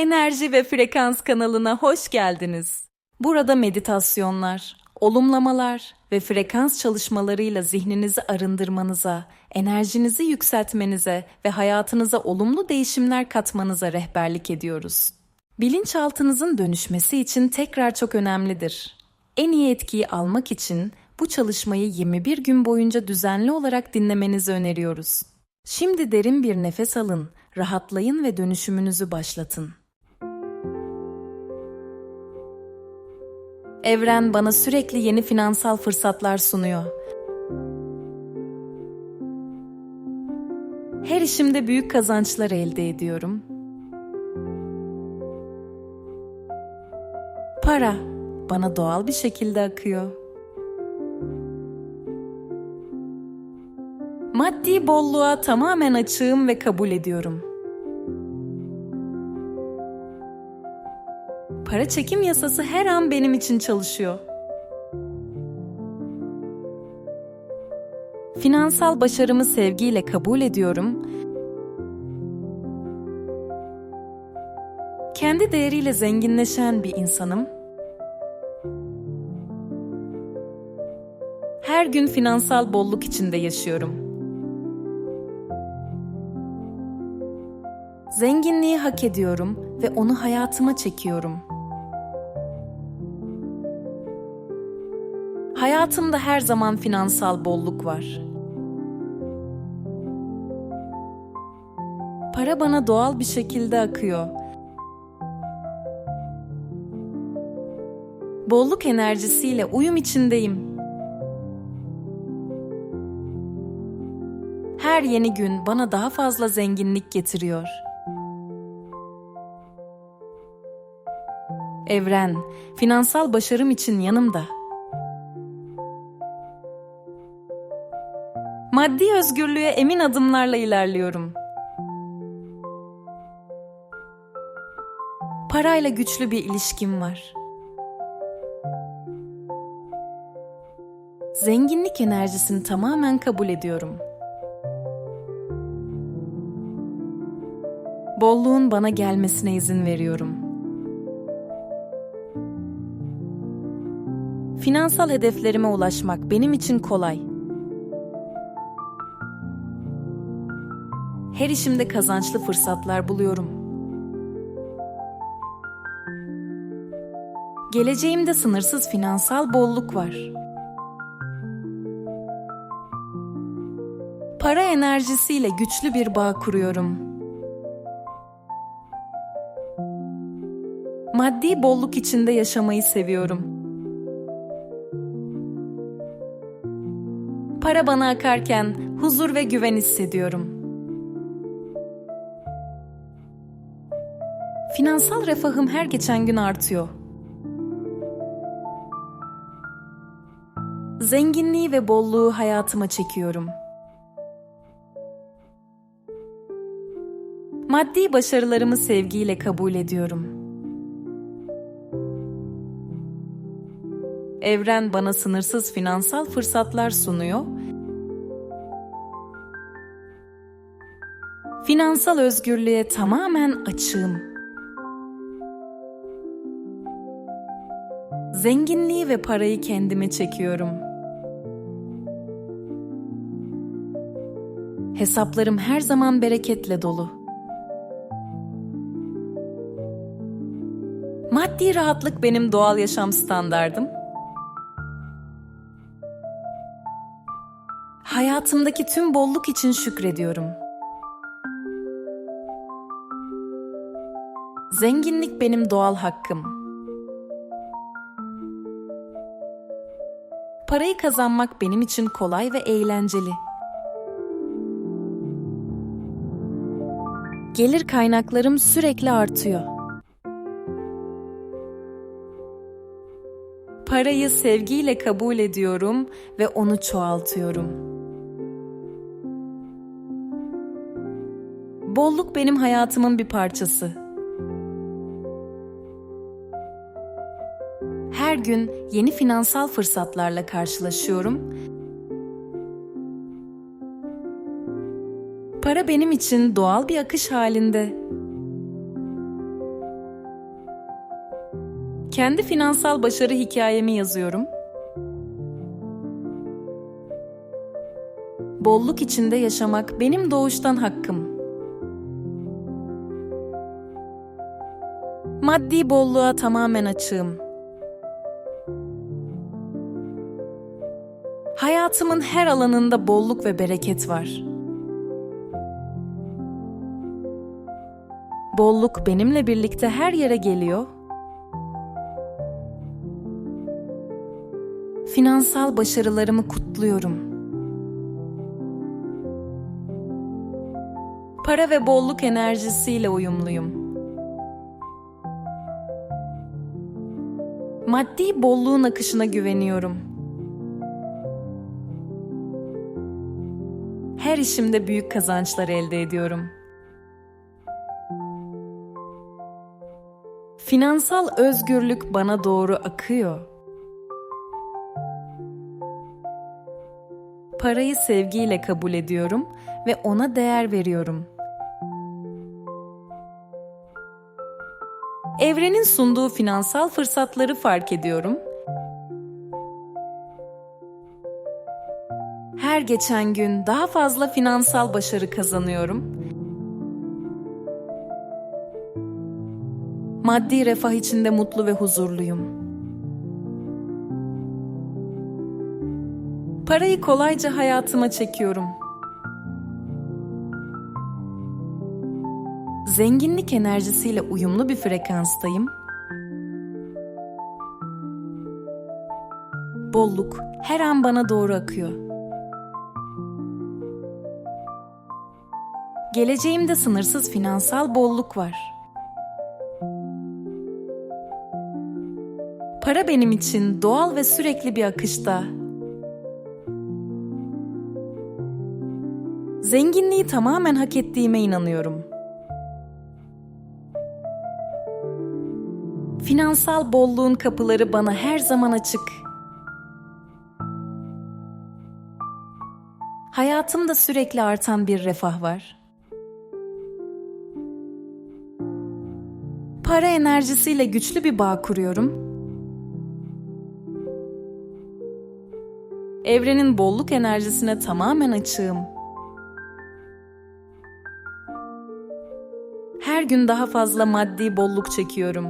Enerji ve Frekans kanalına hoş geldiniz. Burada meditasyonlar, olumlamalar ve frekans çalışmalarıyla zihninizi arındırmanıza, enerjinizi yükseltmenize ve hayatınıza olumlu değişimler katmanıza rehberlik ediyoruz. Bilinçaltınızın dönüşmesi için tekrar çok önemlidir. En iyi etkiyi almak için bu çalışmayı 21 gün boyunca düzenli olarak dinlemenizi öneriyoruz. Şimdi derin bir nefes alın, rahatlayın ve dönüşümünüzü başlatın. Evren bana sürekli yeni finansal fırsatlar sunuyor. Her işimde büyük kazançlar elde ediyorum. Para bana doğal bir şekilde akıyor. Maddi bolluğa tamamen açığım ve kabul ediyorum. Para çekim yasası her an benim için çalışıyor. Finansal başarımı sevgiyle kabul ediyorum. Kendi değeriyle zenginleşen bir insanım. Her gün finansal bolluk içinde yaşıyorum. Zenginliği hak ediyorum ve onu hayatıma çekiyorum. Hayatımda her zaman finansal bolluk var. Para bana doğal bir şekilde akıyor. Bolluk enerjisiyle uyum içindeyim. Her yeni gün bana daha fazla zenginlik getiriyor. Evren, finansal başarım için yanımda. Maddi özgürlüğe emin adımlarla ilerliyorum. Parayla güçlü bir ilişkim var. Zenginlik enerjisini tamamen kabul ediyorum. Bolluğun bana gelmesine izin veriyorum. Finansal hedeflerime ulaşmak benim için kolay. Her işimde kazançlı fırsatlar buluyorum. Geleceğimde sınırsız finansal bolluk var. Para enerjisiyle güçlü bir bağ kuruyorum. Maddi bolluk içinde yaşamayı seviyorum. Para bana akarken huzur ve güven hissediyorum. Finansal refahım her geçen gün artıyor. Zenginliği ve bolluğu hayatıma çekiyorum. Maddi başarılarımı sevgiyle kabul ediyorum. Evren bana sınırsız finansal fırsatlar sunuyor. Finansal özgürlüğe tamamen açığım. Zenginliği ve parayı kendime çekiyorum. Hesaplarım her zaman bereketle dolu. Maddi rahatlık benim doğal yaşam standardım. Hayatımdaki tüm bolluk için şükrediyorum. Zenginlik benim doğal hakkım. Parayı kazanmak benim için kolay ve eğlenceli. Gelir kaynaklarım sürekli artıyor. Parayı sevgiyle kabul ediyorum ve onu çoğaltıyorum. Bolluk benim hayatımın bir parçası. Gün yeni finansal fırsatlarla karşılaşıyorum. Para benim için doğal bir akış halinde. Kendi finansal başarı hikayemi yazıyorum. Bolluk içinde yaşamak benim doğuştan hakkım. Maddi bolluğa tamamen açığım. Hayatımın her alanında bolluk ve bereket var. Bolluk benimle birlikte her yere geliyor. Finansal başarılarımı kutluyorum. Para ve bolluk enerjisiyle uyumluyum. Maddi bolluğun akışına güveniyorum. İşimde büyük kazançlar elde ediyorum. Finansal özgürlük bana doğru akıyor. Parayı sevgiyle kabul ediyorum ve ona değer veriyorum. Evrenin sunduğu finansal fırsatları fark ediyorum. Her geçen gün daha fazla finansal başarı kazanıyorum. Maddi refah içinde mutlu ve huzurluyum. Parayı kolayca hayatıma çekiyorum. Zenginlik enerjisiyle uyumlu bir frekanstayım. Bolluk her an bana doğru akıyor. Geleceğimde sınırsız finansal bolluk var. Para benim için doğal ve sürekli bir akışta. Zenginliği tamamen hak ettiğime inanıyorum. Finansal bolluğun kapıları bana her zaman açık. Hayatımda sürekli artan bir refah var. Para enerjisiyle güçlü bir bağ kuruyorum. Evrenin bolluk enerjisine tamamen açığım. Her gün daha fazla maddi bolluk çekiyorum.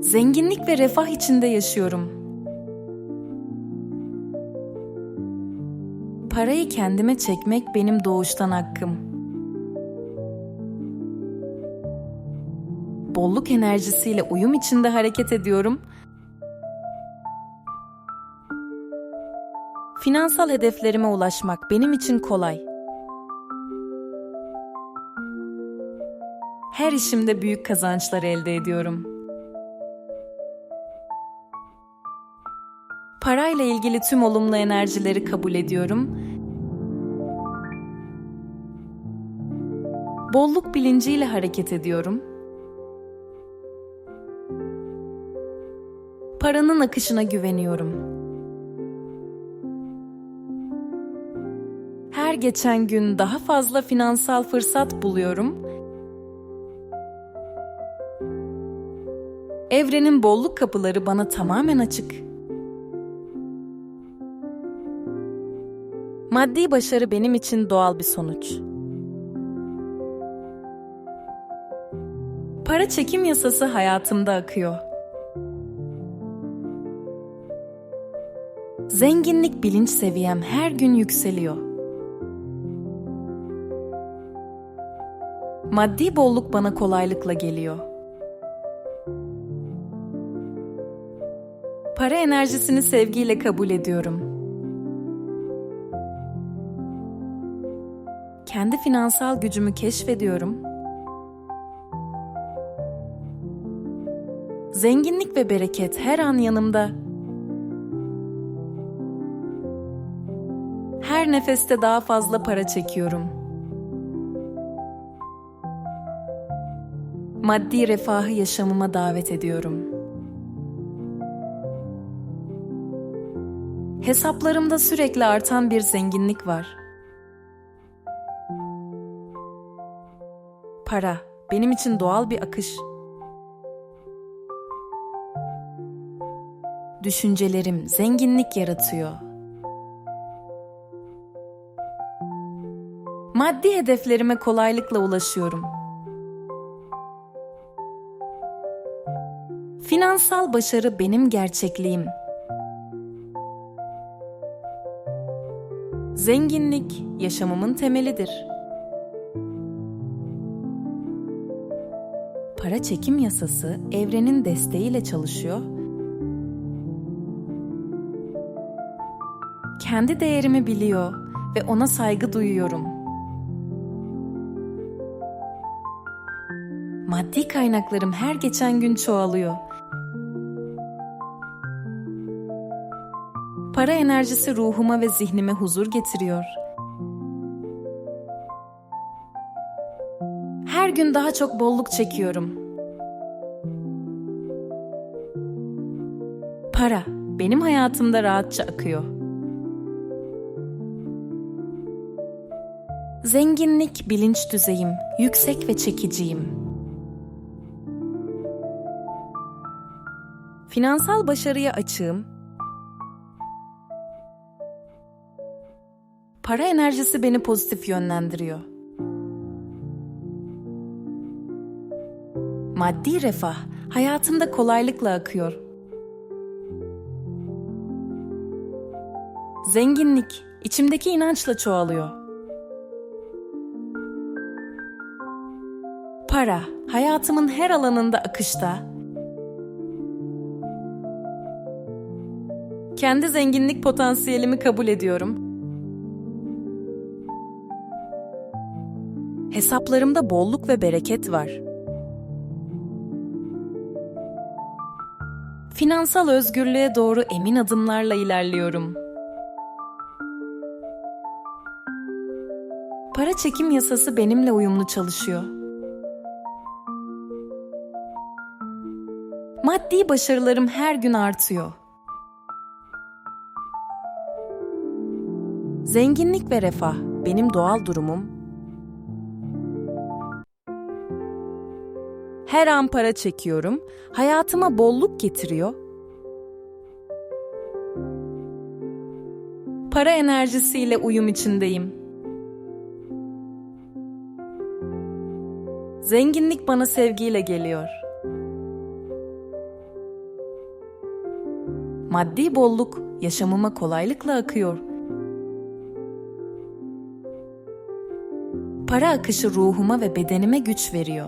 Zenginlik ve refah içinde yaşıyorum. Parayı kendime çekmek benim doğuştan hakkım. Bolluk enerjisiyle uyum içinde hareket ediyorum. Finansal hedeflerime ulaşmak benim için kolay. Her işimde büyük kazançlar elde ediyorum. Parayla ilgili tüm olumlu enerjileri kabul ediyorum. Bolluk bilinciyle hareket ediyorum. Paranın akışına güveniyorum. Her geçen gün daha fazla finansal fırsat buluyorum. Evrenin bolluk kapıları bana tamamen açık. Maddi başarı benim için doğal bir sonuç. Para çekim yasası hayatımda akıyor. Zenginlik bilinç seviyem her gün yükseliyor. Maddi bolluk bana kolaylıkla geliyor. Para enerjisini sevgiyle kabul ediyorum. Kendi finansal gücümü keşfediyorum. Zenginlik ve bereket her an yanımda. Her nefeste daha fazla para çekiyorum. Maddi refahı yaşamıma davet ediyorum. Hesaplarımda sürekli artan bir zenginlik var. Para benim için doğal bir akış. Düşüncelerim zenginlik yaratıyor. Maddi hedeflerime kolaylıkla ulaşıyorum. Finansal başarı benim gerçekliğim. Zenginlik yaşamımın temelidir. Para çekim yasası evrenin desteğiyle çalışıyor. Kendi değerimi biliyor ve ona saygı duyuyorum. Kaynaklarım her geçen gün çoğalıyor. Para enerjisi ruhuma ve zihnime huzur getiriyor. Her gün daha çok bolluk çekiyorum. Para benim hayatımda rahatça akıyor. Zenginlik bilinç düzeyim, yüksek ve çekiciyim. Finansal başarıya açığım. Para enerjisi beni pozitif yönlendiriyor. Maddi refah hayatımda kolaylıkla akıyor. Zenginlik içimdeki inançla çoğalıyor. Para hayatımın her alanında akışta. Kendi zenginlik potansiyelimi kabul ediyorum. Hesaplarımda bolluk ve bereket var. Finansal özgürlüğe doğru emin adımlarla ilerliyorum. Para çekim yasası benimle uyumlu çalışıyor. Maddi başarılarım her gün artıyor. Zenginlik ve refah benim doğal durumum. Her an para çekiyorum, hayatıma bolluk getiriyor. Para enerjisiyle uyum içindeyim. Zenginlik bana sevgiyle geliyor. Maddi bolluk yaşamıma kolaylıkla akıyor. Para akışı ruhuma ve bedenime güç veriyor.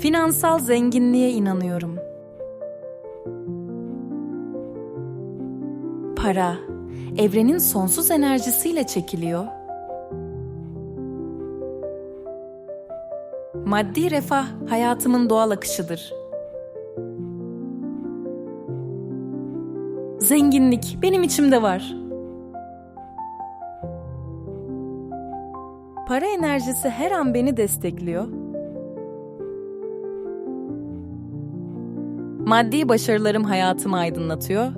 Finansal zenginliğe inanıyorum. Para, evrenin sonsuz enerjisiyle çekiliyor. Maddi refah hayatımın doğal akışıdır. Zenginlik benim içimde var. Para enerjisi her an beni destekliyor. Maddi başarılarım hayatımı aydınlatıyor.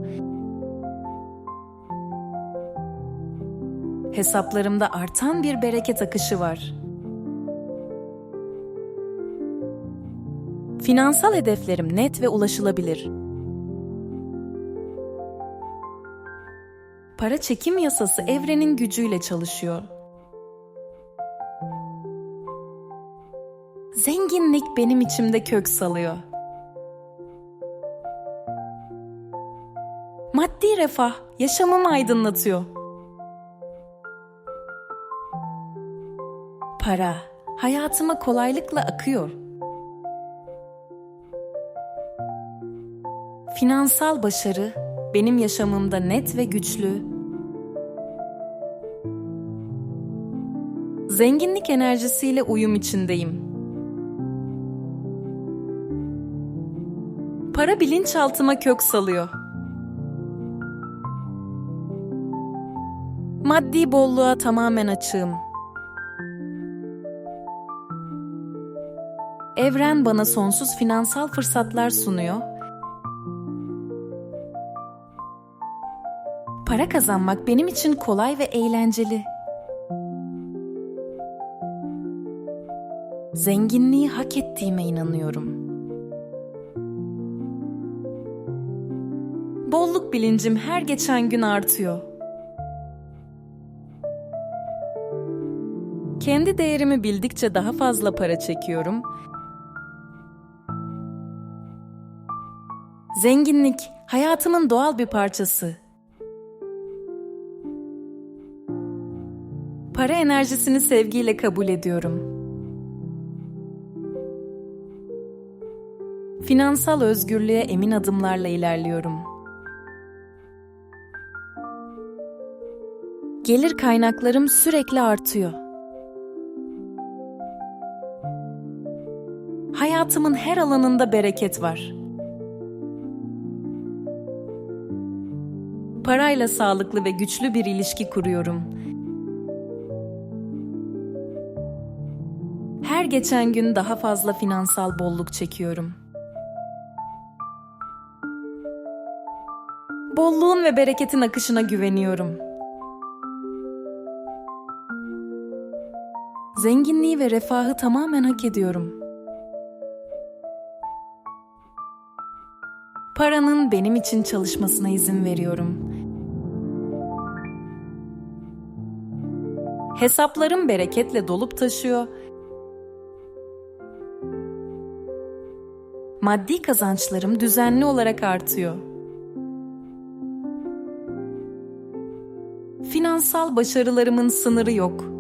Hesaplarımda artan bir bereket akışı var. Finansal hedeflerim net ve ulaşılabilir. Para çekim yasası evrenin gücüyle çalışıyor. Zenginlik benim içimde kök salıyor. Maddi refah yaşamımı aydınlatıyor. Para hayatıma kolaylıkla akıyor. Finansal başarı benim yaşamımda net ve güçlü. Zenginlik enerjisiyle uyum içindeyim. Para bilinçaltıma kök salıyor. Maddi bolluğa tamamen açığım. Evren bana sonsuz finansal fırsatlar sunuyor. Para kazanmak benim için kolay ve eğlenceli. Zenginliği hak ettiğime inanıyorum. Bilincim her geçen gün artıyor. Kendi değerimi bildikçe daha fazla para çekiyorum. Zenginlik hayatımın doğal bir parçası. Para enerjisini sevgiyle kabul ediyorum. Finansal özgürlüğe emin adımlarla ilerliyorum. Gelir kaynaklarım sürekli artıyor. Hayatımın her alanında bereket var. Parayla sağlıklı ve güçlü bir ilişki kuruyorum. Her geçen gün daha fazla finansal bolluk çekiyorum. Bolluğun ve bereketin akışına güveniyorum. Zenginliği ve refahı tamamen hak ediyorum. Paranın benim için çalışmasına izin veriyorum. Hesaplarım bereketle dolup taşıyor. Maddi kazançlarım düzenli olarak artıyor. Finansal başarılarımın sınırı yok.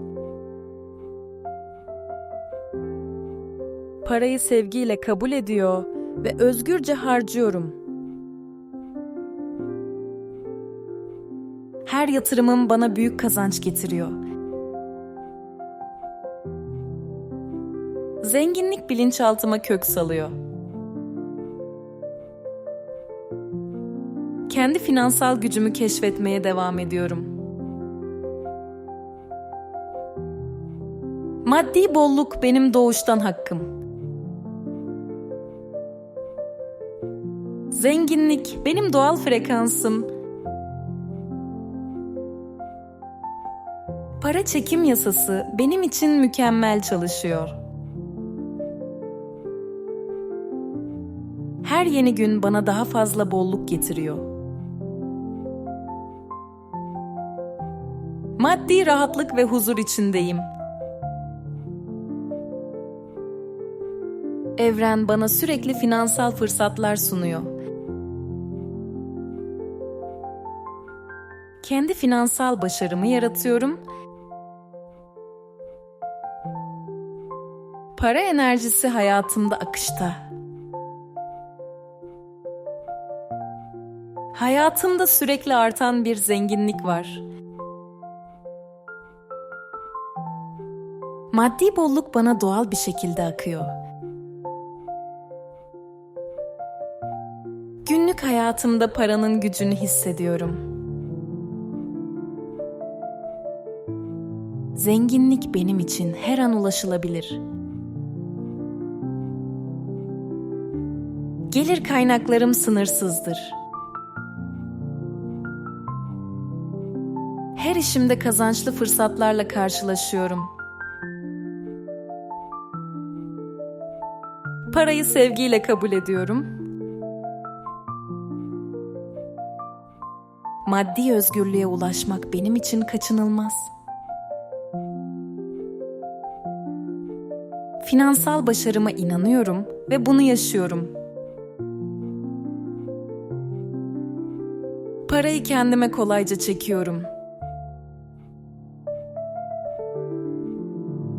Parayı sevgiyle kabul ediyor ve özgürce harcıyorum. Her yatırımım bana büyük kazanç getiriyor. Zenginlik bilinçaltıma kök salıyor. Kendi finansal gücümü keşfetmeye devam ediyorum. Maddi bolluk benim doğuştan hakkım. Zenginlik benim doğal frekansım. Para çekim yasası benim için mükemmel çalışıyor. Her yeni gün bana daha fazla bolluk getiriyor. Maddi rahatlık ve huzur içindeyim. Evren bana sürekli finansal fırsatlar sunuyor. Kendi finansal başarımı yaratıyorum. Para enerjisi hayatımda akışta. Hayatımda sürekli artan bir zenginlik var. Maddi bolluk bana doğal bir şekilde akıyor. Günlük hayatımda paranın gücünü hissediyorum. Zenginlik benim için her an ulaşılabilir. Gelir kaynaklarım sınırsızdır. Her işimde kazançlı fırsatlarla karşılaşıyorum. Parayı sevgiyle kabul ediyorum. Maddi özgürlüğe ulaşmak benim için kaçınılmaz. Finansal başarıma inanıyorum ve bunu yaşıyorum. Parayı kendime kolayca çekiyorum.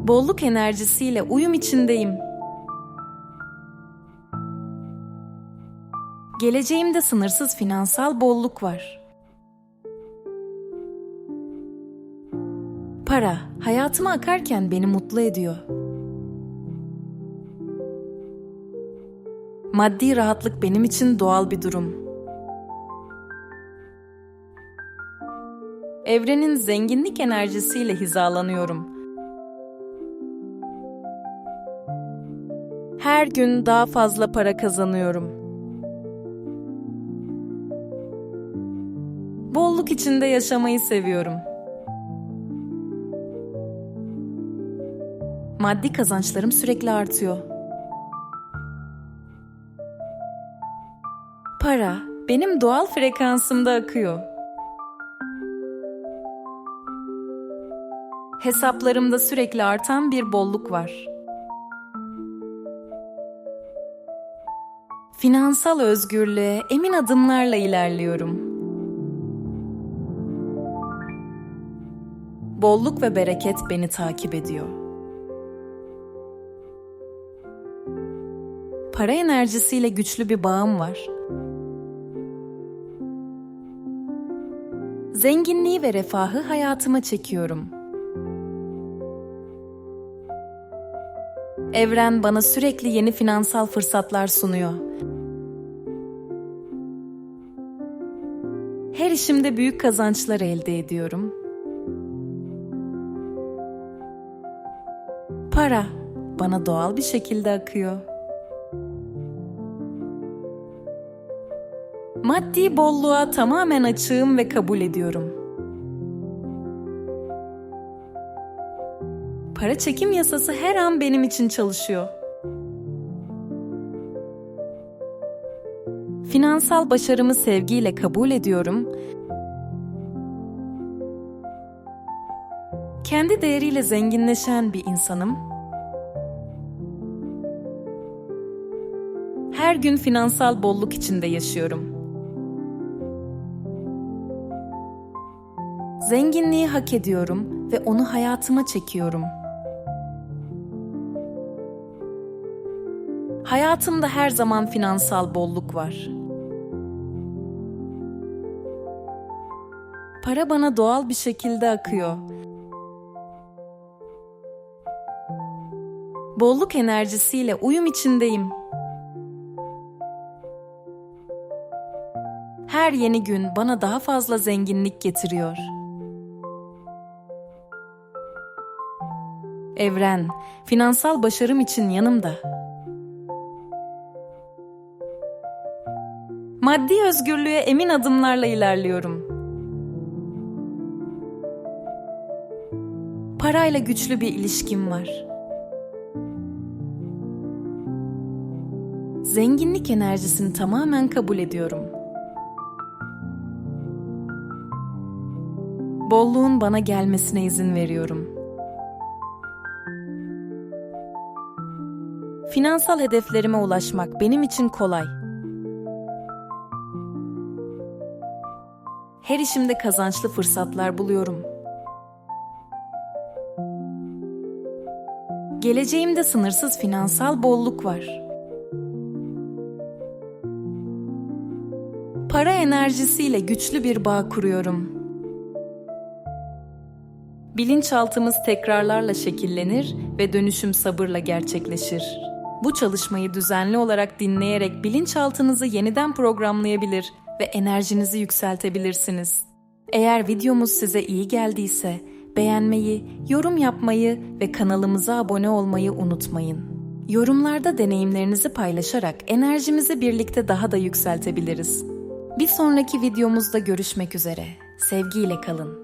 Bolluk enerjisiyle uyum içindeyim. Geleceğimde sınırsız finansal bolluk var. Para hayatıma akarken beni mutlu ediyor. Maddi rahatlık benim için doğal bir durum. Evrenin zenginlik enerjisiyle hizalanıyorum. Her gün daha fazla para kazanıyorum. Bolluk içinde yaşamayı seviyorum. Maddi kazançlarım sürekli artıyor. Benim doğal frekansımda akıyor. Hesaplarımda sürekli artan bir bolluk var. Finansal özgürlüğe emin adımlarla ilerliyorum. Bolluk ve bereket beni takip ediyor. Para enerjisiyle güçlü bir bağım var. Zenginliği ve refahı hayatıma çekiyorum. Evren bana sürekli yeni finansal fırsatlar sunuyor. Her işimde büyük kazançlar elde ediyorum. Para bana doğal bir şekilde akıyor. Maddi bolluğa tamamen açığım ve kabul ediyorum. Para çekim yasası her an benim için çalışıyor. Finansal başarımı sevgiyle kabul ediyorum. Kendi değeriyle zenginleşen bir insanım. Her gün finansal bolluk içinde yaşıyorum. Zenginliği hak ediyorum ve onu hayatıma çekiyorum. Hayatımda her zaman finansal bolluk var. Para bana doğal bir şekilde akıyor. Bolluk enerjisiyle uyum içindeyim. Her yeni gün bana daha fazla zenginlik getiriyor. Evren, finansal başarım için yanımda. Maddi özgürlüğe emin adımlarla ilerliyorum. Parayla güçlü bir ilişkim var. Zenginlik enerjisini tamamen kabul ediyorum. Bolluğun bana gelmesine izin veriyorum. Finansal hedeflerime ulaşmak benim için kolay. Her işimde kazançlı fırsatlar buluyorum. Geleceğimde sınırsız finansal bolluk var. Para enerjisiyle güçlü bir bağ kuruyorum. Bilinçaltımız tekrarlarla şekillenir ve dönüşüm sabırla gerçekleşir. Bu çalışmayı düzenli olarak dinleyerek bilinçaltınızı yeniden programlayabilir ve enerjinizi yükseltebilirsiniz. Eğer videomuz size iyi geldiyse beğenmeyi, yorum yapmayı ve kanalımıza abone olmayı unutmayın. Yorumlarda deneyimlerinizi paylaşarak enerjimizi birlikte daha da yükseltebiliriz. Bir sonraki videomuzda görüşmek üzere. Sevgiyle kalın.